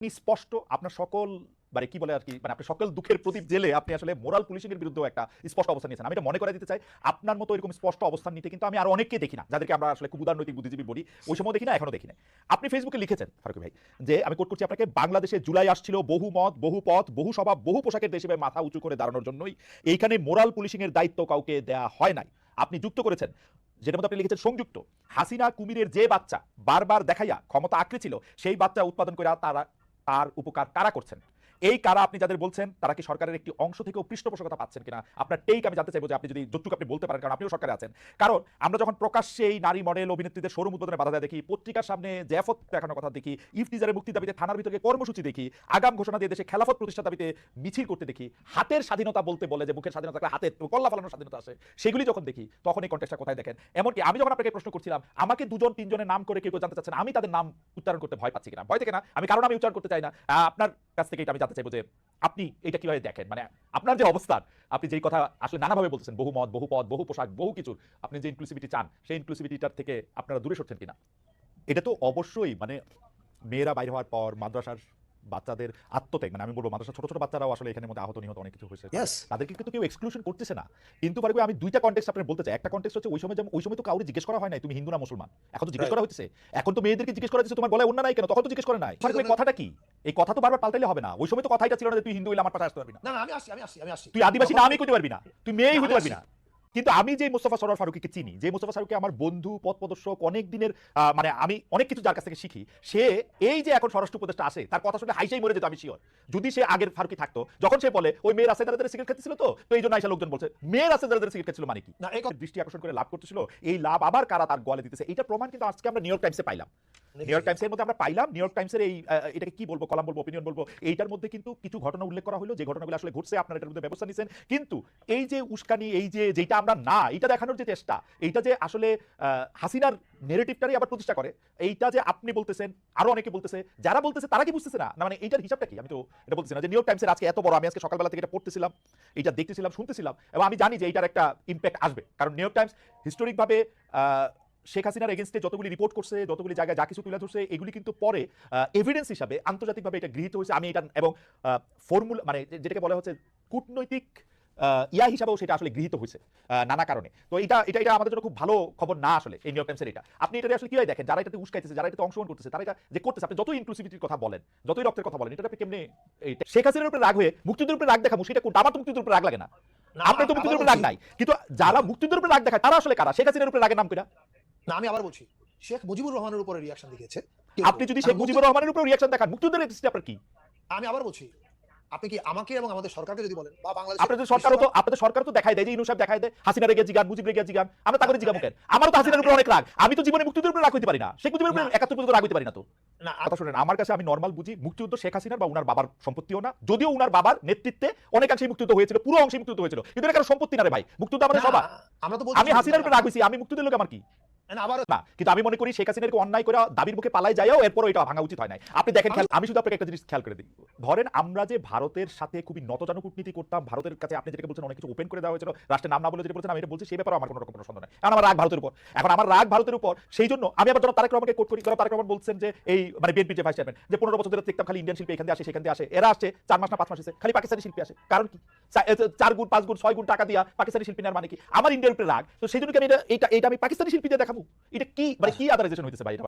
আপনি স্পষ্ট, আপনার সকল মানে কি বলে আর কি মানে আপনার সকল দুঃখের প্রদীপ জেলে আপনি আসলে মোরাল পুলিশিং এর বিরুদ্ধে একটা স্পষ্ট অবস্থান নিয়েছেন। আমি এটা মনে করে দিতে চাই, আপনার মতো এরকম স্পষ্ট অবস্থান নিতে কিন্তু আমি আর অনেককে দেখি না, যাদেরকে আমরা আসলে খুব উদারনৈতিক বুদ্ধিজীবী বলি, ওই সময় দেখি না, এখনও দেখি না। আপনি ফেসবুকে লিখেছেন, ফারুক ভাই, যে আমি কোট করছি, আপনাকে বাংলাদেশে জুলাই আসছিল, বহু মত, বহু পথ, বহু স্বভাব বহু পোশাকের দেশে মাথা উঁচু করে দাঁড়ানোর জন্যই। এইখানে মোরাল পুলিশিং এর দায়িত্ব কাউকে দেয়া হয় নাই। আপনি যুক্ত করেছেন, যেটার মধ্যে আপনি লিখেছেন, সংযুক্ত। হাসিনা কুমিরের যে বাচ্চা বারবার দেখাইয়া ক্ষমতা আঁকড়ে ছিল, সেই বাচ্চা উৎপাদন করে তারা তার উপকার কারা করছেন? এই কারা আপনি যাদের বলছেন, তারা কি সরকারের একটি অংশ থেকেও পৃষ্ঠপোষকতা পাচ্ছেন কিনা? আপনার টেক আমি জানতে চাইব যে আপনি যদি যতটুকু আপনি বলতে পারেন, কারণ আপনিও সরকারে আছেন। কারণ আমরা যখন প্রকাশ্যে এই নারী মডেল অভিনেত্রীদের শোরুম উদ্বোধনে বাধা দেখি পত্রিকার সামনে জ্যাফত দেখানোর কথা দেখি, ইফতিজারের মুক্তি দাবিতে থানার ভিতরে কর্মসূচি দেখি, আগাম ঘোষণা দিয়ে দেশে খেলাফত প্রতিষ্ঠা দাবিতে মিছিল করতে দেখি, হাতের স্বাধীনতা বলতে বলে যে বুকের স্বাধীনতা হাতের কল্লা ফালানোর স্বাধীনতা আসে, সেগুলি যখন দেখি, তখন এই কন্টেক্সটা কোথায় দেখেন? এমনকি আমি যখন আপনাকে প্রশ্ন করছিলাম, আমাকে দুজন, তিনজনের নাম করে কেউ কেউ জানতে চাচ্ছেন আমি তাদের নাম উচ্চারণ করতে ভয় পাচ্ছি কিনা? ভয় থেকে না? আমি কারণ আমি উচ্চারণ করতে চাই না। আপনার কাছ থেকে এটা আমি জানতে চাইব যে আপনি এটা কীভাবে দেখেন? মানে আপনার যে অবস্থান আপনি যেই কথা আসলে নানাভাবে বলতেছেন বহু মত বহু পদ বহু পোশাক বহু কিছুর আপনি যে ইনক্লুসিভিটি চান সেই ইনক্লুসিভিটিটার থেকে আপনারা দূরে সরছেন কিনা? এটা তো অবশ্যই মানে মেয়েরা বাইরে হওয়ার পর মাদ্রাসার বাচ্চাদের আত্মত্যাগ মানে আমি বলব মাদ্রাসার ছোট ছোট বাচ্চারাও আসলে এখানে মধ্যে আহত নিহত অনেক কিছু হয়েছে। তাদেরকে কিন্তু কেউ এক্সক্লুশন করতেছে না। কিন্তু পারবে আমি দুইটা কন্টেক্সট আপনার বলতে চাই। একটা কন্টেক্সট হচ্ছে ওই সময় যেমন ওই সময় তো কাউকে জিজ্ঞেস করা হয় নাই তুমি হিন্দু না মুসলমান? এখন তো জিজ্ঞেস করা হচ্ছে এখন তো মেয়েদেরকে জিজ্ঞেস করা হচ্ছে তোমার গলায় অন্য নাই কেন? তখন তো জিজ্ঞেস করে নাই। কথাটা কি? এই কথা তো বারবার পাল্টাইলে হবে না। ওই সময় তো কথাইটা ছিল না যে তুই হিন্দু হইলে আমার পাশে আসতে পারবি না। আমি আসছি আমি আসছি আমি আসছি। তুই আদিবাসী না আমি কইতে পারবি না। তুই মেয়েই হইতে পারবি না। কিন্তু আমি যে মোস্তফা সরোয়ার ফারুকিকে চিনি যে মোস্তফা ফারুককে আমার বন্ধু পথ প্রদর্শক অনেক দিনের মানে আমি অনেক কিছু যার কাছ থেকে শিখি সে এই যে এখন স্বরাষ্ট্র উপদেষ্টা আসে তার কথা শুনে হাইসাই মরে যেত আমি শিওর যদি সে আগের ফারুকি থাকতো যখন সে বলে ওই মেয়ের রাস্তায় দাঁড়িয়ে সিগারেট খেতেছিল তো? তো এই জন্য আইসা লোকজন বলছে মেয়ের রাস্তায় দাঁড়িয়ে সিগারেট খেতেছিল মানে কি? না এই দৃষ্টি আকর্ষণ করে লাভ করতেছিল এই লাভ আবার কারা তার গলে দিতেছে এটা প্রমাণ কিন্তু আজকে আমরা নিউ ইয়র্ক টাইমসে পাইলাম। নিউ ইয়র্ক টাইমসের মধ্যে আমরা পাইলাম। নিউ ইয়র্ক টাইমসের এই এটাকে কি বলব কলাম বলব অপিনিয়ন বলব এইটার মধ্যে কিন্তু কিছু ঘটনা উল্লেখ করা হলো যে ঘটনাগুলো আসলে ঘটছে আপনারা এটার মধ্যে ব্যবস্থা নিছেন। কিন্তু এই যে উস্কানি এই যে যেটা আমরা না এটা দেখানোর যে চেষ্টা এইটা যে আসলে হাসিনার নেগেটিভটারই আবার প্রতিষ্ঠা করে এইটা যে আপনি বলতেছেন আরও অনেকে বলতেছে যারা বলতেছে তারা কি বুঝতেছে না? না মানে এইটার হিসাবটা কি? আমি তো এটা বলতেছি না যে নিউ ইয়র্ক টাইমসের আজকে এত বড় আমি আজকে সকালবেলা থেকে এটা পড়তেছিলাম এটা দেখতেছিলাম শুনতেছিলাম এবং আমি জানি যে এইটার একটা ইম্প্যাক্ট আসবে। কারণ নিউ ইয়র্ক টাইমস হিস্টোরিকভাবে শেখ হাসিনার এগেনস্টে যতগুলি রিপোর্ট করছে যতগুলি জায়গায় যা কিছু তুলে ধরছে এগুলি কিন্তু পরে এভিডেন্স হিসাবে আন্তর্জাতিকভাবে এটা গৃহীত হয়েছে। আমি এটা এবং ফর্মুলা মানে যেটাকে বলা হচ্ছে কূটনৈতিক ইয়া হিসাবেও সেটা আসলে গৃহীত হয়েছে নানা কারণে। তো এটা এটা এটা আমাদের জন্য খুব ভালো খবর না আসলে এই নিউ টাইমসের এটা। আপনি এটা আসলে কীভাবে দেখেন? যারা এটাতে উস্কাইতেছে যারা এটাতে অংশগ্রহণ করতেছে তারা এটা যে করতেছে আপনি যতই ইনক্লুসিভিটির কথা বলেন যতই রক্তের কথা বলেন এটা আপনি কেমনে শেখ হাসিনার উপরে রাগ হয়ে মুক্তিযুদ্ধের উপরে রাগ দেখাবো সেটা কোনটা আমার তো মুক্তিযুদ্ধের উপরে রাগ লাগে না। না, আপনার তো আবার মুক্তিযুদ্ধের উপরে রাগ নাই। কিন্তু যারা মুক্তিযুদ্ধের উপরে রাগ দেখায় তারা আসলে কারা? শেখ হাসিনার উপরে রাগের নাম কিনা না আমি আবার বলছি শেখ মুজিবুর রহমানের উপরে রিয়াকশন দেখিয়েছে। আপনি যদি শেখ মুজিবুর রহমানের উপরে রিয়াকশন দেখান মুক্তিযুদ্ধের এক্সিস্টে আপনার কি? আমি আবার বলছি আপনি কি আমাকে এবং আমাদের সরকারকে যদি বলেন বা বাংলাদেশ আপনাদের সরকারও তো আপনাদের সরকার তো দেখাই দেয় যে ইনু সাহেব দেখাই দেয় হাসিনা রেগে জিগান মুজিব রেগে জিগান আমরা তাকে জিগাবো কেন? আমারও তো হাসিনার উপরে অনেক রাগ। আমি তো জীবনে মুক্তিযুদ্ধের উপরে রাগ হইতে পারি না। শেখ মুজিবের উপরে। একাত্তর পর্যন্ত রাগ হইতে পারি না তো। না কথা শুনেন আমার কাছে আমি নর্মাল বুঝি মুক্তিযুদ্ধ শেখ হাসিনার বা উনার বাবার সম্পত্তিও না। যদিও উনার বাবার নেতৃত্বে অনেকাংশে মুক্তিযুদ্ধ হয়েছিল পুরো অংশে মুক্তিযুদ্ধ হয়েছিল। কিন্তু এটা কারও সম্পত্তি না রে ভাই। মুক্তিযুদ্ধ আমাদের সবার। আমরা তো আমি হাসিনার উপরে রাগ হইছি আমি মুক্তিযুদ্ধের লোক আমার কি? কিন্তু আমি মনে করি শেখ হাসিনাকে অন্যায় করে দাবির মুখে পালাই এটা ভাঙা উচিত হয় নাই। আপনি দেখেন আমি শুধু আপনাকে একটা জিনিস খেয়াল করে দিই। ধরেন আমরা যে ভারতের সাথে খুবই কূটনীতি করতাম, ভারতের কাছে আপনি যেটা বলছেন, অনেক কিছু ওপেন করে দেওয়া হয়েছিল, রাষ্ট্রের নাম না বলে যেটা বলছেন, আমি এটা বলছি ব্যাপারে আমার কোনো রকম কোনো সন্দেহ নাই। এখন আমার রাগ ভারতের উপর। এখন আমার রাগ ভারতের উপর, সেই জন্য আমি আবার যখন তারেক রহমানকে কোট করি, তারেক রহমান বলছেন যে এই মানে বিএনপি যে ভাইস চেয়ারম্যান যে পনেরো বছর ধরে দেখতাম খালি ইন্ডিয়ান শিল্পী আসে, সেখান দিয়ে আসে, এরা আসছে, চার মাস না পাঁচ মাস এসে, খালি পাকিস্তানি শিল্পী আসে। কারণ কি? চার গুণ, পাঁচ গুণ, ছয় গুণ টাকা দিয়া পাকিস্তানি শিল্পী নেওয়ার মানে কি? আমার ইন্ডিয়ার উপরে রাগ। তো সেই জন্য আমি এটা এটা আমি পাকিস্তানি শিল্পী দিয়ে দেখাবো? এটা কি মানে কি আদারাইজেশন হইতেছে ভাই